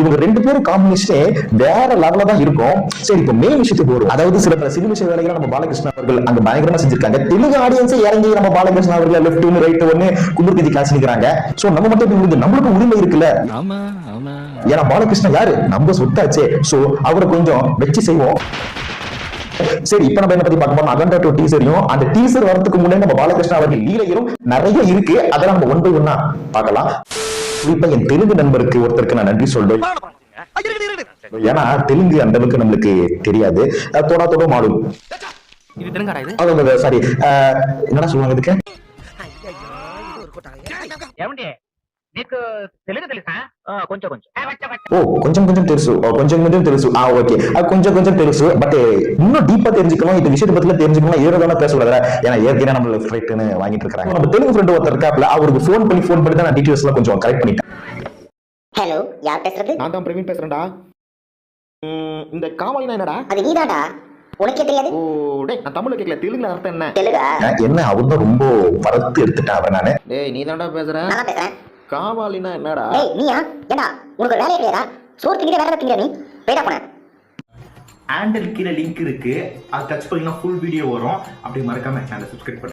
இவங்க ரெண்டு பேரும் காம்பினேஷனே வேற லெவல்ல தான் இருக்கும். சரி இப்போ மெயின் விஷயத்துக்கு வரும் அதாவது சில பல சினிமிஷ வேலைகளை நம்ம பாலகிருஷ்ண அவர்கள் அங்க பயங்கரமா செஞ்சிருக்காங்க. தெலுங்கு ஆடியன்ஸே இறங்கி நம்ம பாலகிருஷ்ண அவர்கள் லெஃப்ட் ஒன்னு ரைட் ஒன்னு கும்புர்கதி காசு நிக்கிறாங்க. சோ நம்ம மட்டும் இருந்து நம்மளுக்கு உரிமை இருக்குல்ல? ஏன்னா பாலகிருஷ்ணன் யாரு? நம்ம சொத்தாச்சே. சோ அவரை கொஞ்சம் வச்சு செய்வோம். சரி இப்ப நம்ம என்ன பத்தி பார்க்க போறோம்? அகண்டா டூ டீசரையும் அந்த டீசர் வரதுக்கு முன்னே நம்ம பாலகிருஷ்ணன் அவர்கள் லீலையும் நிறைய இருக்கு. அதெல்லாம் நம்ம ஒன் பை ஒன்னா பார்க்கலாம். குறிப்பா என் தெலுங்கு நண்பருக்கு ஒருத்தருக்கு நான் நன்றி சொல்றேன். ஏன்னா தெலுங்கு அந்த அளவுக்கு நம்மளுக்கு தெரியாது. தொடா தொட மாடும் சாரி என்னடா சொல்லுவாங்க இதுக்கு? నీకు తెలుగు తెలుసా కొంచెం కొంచెం ஓ கொஞ்சம் கொஞ்சம் తెలుసు ஓ, கொஞ்சம் கொஞ்சம் తెలుసు ஆ ஓகே அது கொஞ்சம் கொஞ்சம் తెలుసు பட் இன்னும் டீப்பா தெரிஞ்சுக்கணும் இந்த விஷயத்தை பத்தில தெரிஞ்சுக்கணும் ஏதோ தானே பேசக்கூடாது ஏன்னா ஏற்கனவே நம்ம லெஃப்ட் ரைட்னு வாங்கிட்டு இருக்காங்க நம்ம தெலுங்கு ஃப்ரெண்ட் ஒருத்தர் இருக்காப்ல அவருக்கு ஃபோன் பண்ணி ஃபோன் பண்ணி தான் நான் டீடைல்ஸ் எல்லாம் கொஞ்சம் கரெக்ட் பண்ணிட்டேன் ஹலோ யார் பேசுறது நான் தான் பிரவீன் பேசுறேன்டா இந்த காவலினா என்னடா அது நீதாடா உனக்கே தெரியாது ஓ டேய் நான் தமிழ்ல கேட்கல தெலுங்குல அர்த்தம் என்ன தெலுங்கா என்ன அவர் தான் ரொம்ப வளர்த்து எடுத்துட்டேன் அவர் நானு டேய் நீ தான்டா பேசுற நான் தான் பேசுறேன் காவாலினா என்னடா? நீயா? ஏண்டா உனக்கு வேலையே கிடையாதா சோறு திங்கிற வேலை திங்கிற நீ? போயிடா போன ஹேண்டில் கீழே லிங்க் இருக்கு. அதை டச் பண்ணீங்கன்னா ஃபுல் வீடியோ வரும். அப்படி மறக்காம சேனலை சப்ஸ்கிரைப் பண்ணுங்க